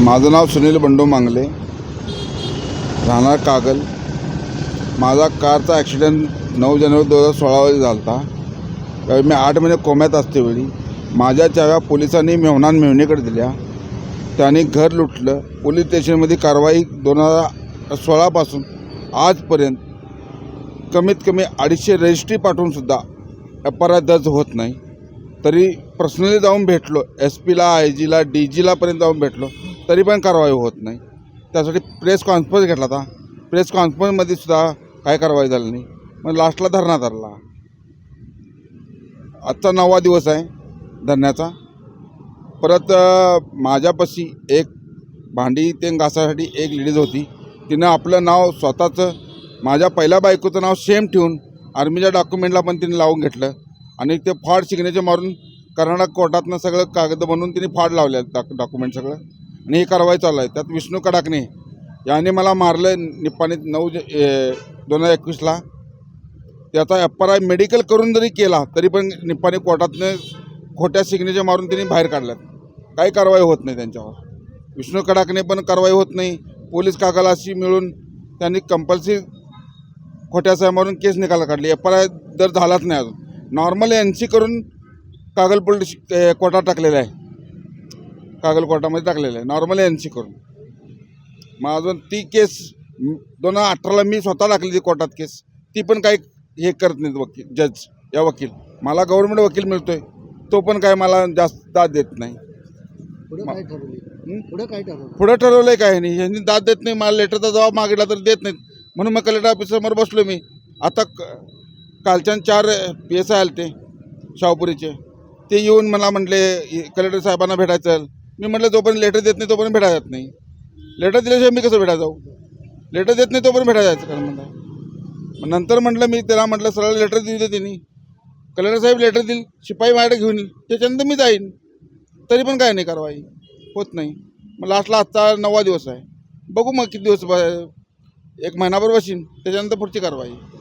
माझं नाव सुनील बंडू मांगले. राहणार कागल. माझा कारचा ॲक्सिडेंट नऊ जानेवारी दोन हजार सोळामध्ये झाला होता त्यावेळी मी आठ महिने कोम्यात असते वेळी. माझ्या चाव्या पोलिसांनी मेहनान मेहणीकडे दिल्या. त्यांनी घर लुटलं. पोलीस स्टेशनमध्ये कारवाई दोन हजार सोळापासून आजपर्यंत कमीत कमी अडीचशे रजिस्ट्री पाठवूनसुद्धा अपराध दर्ज होत नाही. तरी पर्सनली जाऊन भेटलो. एस पीला आय जीला डी जीलापर्यंत जाऊन भेटलो. तरी पण कारवाई होत नाही. त्यासाठी प्रेस कॉन्फरन्स घेतला होता. प्रेस कॉन्फरन्समध्ये सुद्धा काय कारवाई झाली नाही. मग लास्टला धरणा धरला. आजचा नववा दिवस आहे धरण्याचा. परत माझ्यापाशी एक भांडी ते घासासाठी एक लेडीज होती. तिनं आपलं नाव स्वतःचं माझ्या पहिल्या बायकोचं नाव सेम ठेवून आर्मीच्या डॉक्युमेंटला पण तिने लावून घेतलं. आणि ते फाड सिग्नेचर मारून कर्नाटक कोर्टातनं सगळं कागद बनवून तिने फाड लावले डॉक्युमेंट सगळं. आणि ही कारवाई चालू आहे. त्यात विष्णू कडाकणे याने मला मारलं निप्पाणी नऊ दोन हजार एकवीसला. त्याचा एफ आर आय मेडिकल करून जरी केला तरी पण निप्पाणी कोर्टातनं खोट्या सिग्नेचर मारून त्यांनी बाहेर काढल्यात. काही कारवाई होत नाही त्यांच्यावर. विष्णू कडाकणे पण कारवाई होत नाही. पोलीस कागलाशी मिळून त्यांनी कंपल्सरी खोट्या साहेब मारून केस निकाला काढली. एफ आर आय दर झालाच नाही अजून. नॉर्मल एन सी करून कागल पोलीस कोर्टात टाकलेला आहे. कागल कोर्टामध्ये टाकलेलं आहे. नॉर्मल एन सी करून. मग अजून ती केस दोन हजार अठराला मी स्वतः टाकली ती कोर्टात केस. ती पण काही हे करत नाहीत वकील जज या वकील. मला गव्हर्नमेंट वकील मिळतोय तो पण काय मला जास्त दाद देत नाही. पुढे काय ठरवले? पुढे काय ठरवलं पुढं ठरवलंय काय नाही. यांनी दाद देत नाही मला लेटरचा जबाब मागितला तर देत नाहीत. म्हणून मग कलेक्टर ऑफिससमोर बसलो मी. आता क कालच्या चार पी एस आय आले ते शाहपुरीचे. ते येऊन मला म्हटले कलेक्टर साहेबांना भेटायचं मी म्हटलं जोपर्यंत लेटर देत नाही तोपर्यंत भेटा जात नाही. लेटर दिल्याशिवाय मी कसं भेटा जाऊ? लेटर देत नाही तोपर्यंत भेटा जायचं कारण म्हणता. मग नंतर म्हटलं मी त्याला म्हटलं सरळ लेटर देऊ दे त्यांनी कलेक्टर साहेब लेटर देईल शिपाई माझ्याकडे घेऊन येईल. त्याच्यानंतर मी जाईन. तरी पण काय नाही कारवाई. होत नाही. मग लास्टला आजचा नववा दिवस आहे. बघू मग किती दिवस एक महिनाभर बसीन त्याच्यानंतर पुढची कारवाई.